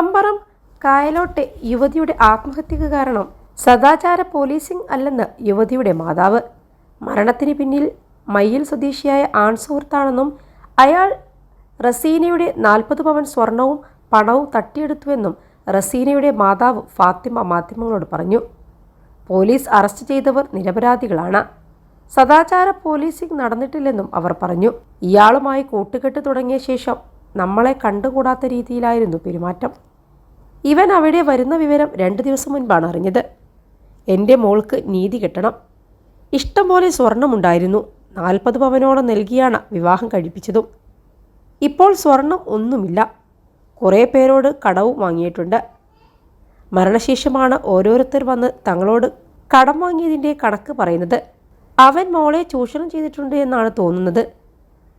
മമ്പറം കായലോട്ടെ യുവതിയുടെ ആത്മഹത്യക്ക് കാരണം സദാചാര പോലീസിംഗ് അല്ലെന്ന് യുവതിയുടെ മാതാവ്. മരണത്തിന് പിന്നിൽ മയ്യിൽ സ്വദേശിയായ ആൺസുഹൃത്താണെന്നും അയാൾ റസീനയുടെ നാൽപ്പത് പവൻ സ്വർണവും പണവും തട്ടിയെടുത്തുവെന്നും റസീനയുടെ മാതാവ് ഫാത്തിമ മാധ്യമങ്ങളോട് പറഞ്ഞു. പോലീസ് അറസ്റ്റ് ചെയ്തവർ നിരപരാധികളാണ്. സദാചാര പോലീസിംഗ് നടന്നിട്ടില്ലെന്നും അവർ പറഞ്ഞു. ഇയാളുമായി കൂട്ടുകെട്ട് തുടങ്ങിയ ശേഷം നമ്മളെ കണ്ടുകൂടാത്ത രീതിയിലായിരുന്നു പെരുമാറ്റം. ഇവൻ അവിടെ വരുന്ന വിവരം രണ്ട് ദിവസം മുൻപാണ് അറിഞ്ഞത്. എന്റെ മോൾക്ക് നീതി കിട്ടണം. ഇഷ്ടം പോലെ സ്വർണമുണ്ടായിരുന്നു. നാൽപ്പത് പവനോളം നൽകിയാണ് വിവാഹം കഴിപ്പിച്ചതും. ഇപ്പോൾ സ്വർണം ഒന്നുമില്ല. കുറേ പേരോട് കടവും വാങ്ങിയിട്ടുണ്ട്. മരണശേഷമാണ് ഓരോരുത്തർ വന്ന് തങ്ങളോട് കടം വാങ്ങിയതിന്റെ കണക്ക് പറയുന്നത്. അവൻ മോളെ ചൂഷണം ചെയ്തിട്ടുണ്ട് എന്നാണ് തോന്നുന്നത്.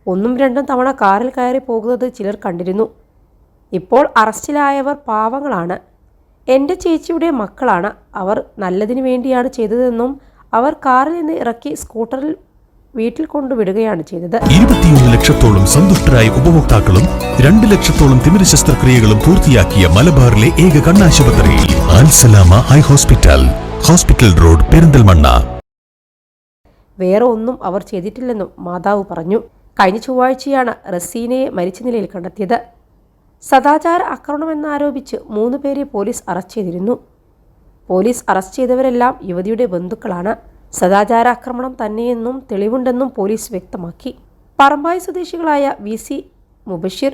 ഒന്നും രണ്ടും തവണ കാറിൽ കയറി പോകുന്നത് ചിലർ കണ്ടിരുന്നു. ഇപ്പോൾ അറസ്റ്റിലായവർ പാവങ്ങളാണ്. എന്റെ ചേച്ചിയുടെ മക്കളാണ്. അവർ നല്ലതിന് വേണ്ടിയാണ് ചെയ്തതെന്നും അവർ കാറിൽ നിന്ന് ഇറക്കി സ്കൂട്ടറിൽ വീട്ടിൽ കൊണ്ടുവിടുകയാണ് ചെയ്തത്. ഇരുപത്തിയൊന്ന് ലക്ഷത്തോളം സന്തുഷ്ടരായ ഉപഭോക്താക്കളും രണ്ട് ലക്ഷത്തോളം തിമിര ശസ്ത്രക്രിയകളും പൂർത്തിയാക്കിയ മലബാറിലെ ഏക കണ്ണാശുപത്രിയിൽ Al Salama high hospital hospital road Perinthalmanna. വേറെ ഒന്നും അവർ ചെയ്തിട്ടില്ലെന്നും മാതാവ് പറഞ്ഞു. കഴിഞ്ഞ ചൊവ്വാഴ്ചയാണ് റസീനയെ മരിച്ച നിലയിൽ കണ്ടെത്തിയത്. സദാചാര ആക്രമണമെന്നാരോപിച്ച് മൂന്ന് പേരെ പോലീസ് അറസ്റ്റ് ചെയ്തിരുന്നു. പോലീസ് അറസ്റ്റ് ചെയ്തവരെല്ലാം യുവതിയുടെ ബന്ധുക്കളാണ്. സദാചാര ആക്രമണം തന്നെയെന്നും തെളിവുണ്ടെന്നും പോലീസ് വ്യക്തമാക്കി. പറമ്പായി സ്വദേശികളായ V C Mubashir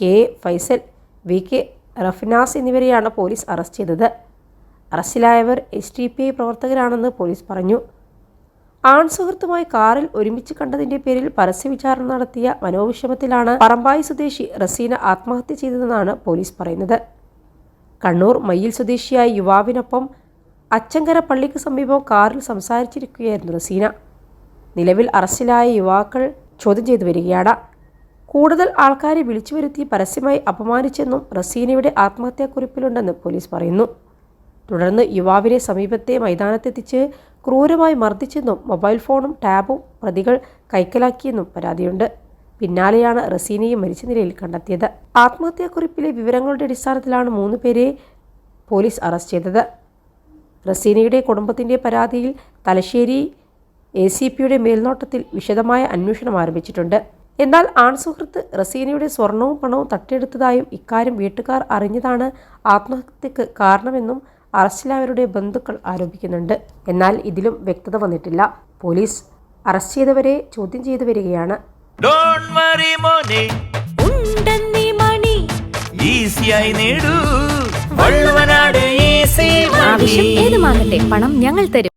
K A Faisal V K Rafinas എന്നിവരെയാണ് പോലീസ് അറസ്റ്റ് ചെയ്തത്. അറസ്റ്റിലായവർ എസ് പി ഐ പ്രവർത്തകരാണെന്ന് പോലീസ് പറഞ്ഞു. ആൺ സുഹൃത്തുമായി കാറിൽ ഒരുമിച്ച് കണ്ടതിന്റെ പേരിൽ പരസ്യവിചാരണ നടത്തിയ മനോവിഷമത്തിലാണ് പറമ്പായി സ്വദേശി റസീന ആത്മഹത്യ ചെയ്തതെന്നാണ് പോലീസ് പറയുന്നത്. കണ്ണൂർ മയ്യിൽ സ്വദേശിയായ യുവാവിനൊപ്പം അച്ചങ്കര പള്ളിക്ക് സമീപം കാറിൽ സംസാരിച്ചിരിക്കുകയായിരുന്നു റസീന. നിലവിൽ അറസ്റ്റിലായ യുവാക്കൾ ചോദ്യം ചെയ്തു വരികയാണ്. കൂടുതൽ ആൾക്കാരെ വിളിച്ചു വരുത്തി പരസ്യമായി അപമാനിച്ചെന്നും റസീനയുടെ ആത്മഹത്യാക്കുറിപ്പിലുണ്ടെന്ന് പോലീസ് പറയുന്നു. തുടർന്ന് യുവാവിനെ സമീപത്തെ മൈതാനത്തെത്തിച്ച് ക്രൂരമായി മർദ്ദിച്ചെന്നും മൊബൈൽ ഫോണും ടാബും പ്രതികൾ കൈക്കലാക്കിയെന്നും പരാതിയുണ്ട്. പിന്നാലെയാണ് റസീനയെ മരിച്ച നിലയിൽ കണ്ടെത്തിയത്. ആത്മഹത്യാക്കുറിപ്പിലെ വിവരങ്ങളുടെ അടിസ്ഥാനത്തിലാണ് മൂന്ന് പേരെ പോലീസ് അറസ്റ്റ് ചെയ്തത്. റസീനയുടെ കുടുംബത്തിന്റെ പരാതിയിൽ തലശ്ശേരി എ സി പിയുടെ മേൽനോട്ടത്തിൽ വിശദമായ അന്വേഷണം ആരംഭിച്ചിട്ടുണ്ട്. എന്നാൽ ആൺസുഹൃത്ത് റസീനയുടെ സ്വർണവും പണവും തട്ടിയെടുത്തതായും ഇക്കാര്യം വീട്ടുകാർ അറിഞ്ഞതാണ് ആത്മഹത്യക്ക് കാരണമെന്നും അറസ്റ്റിലായവരുടെ ബന്ധുക്കൾ ആരോപിക്കുന്നുണ്ട്. എന്നാൽ ഇതിലും വ്യക്തത വന്നിട്ടില്ല. പോലീസ് അറസ്റ്റ് ചെയ്തവരെ ചോദ്യം ചെയ്തു വരികയാണ്. ആവശ്യം ഏതുമാകട്ടെ പണം ഞങ്ങൾ തരും.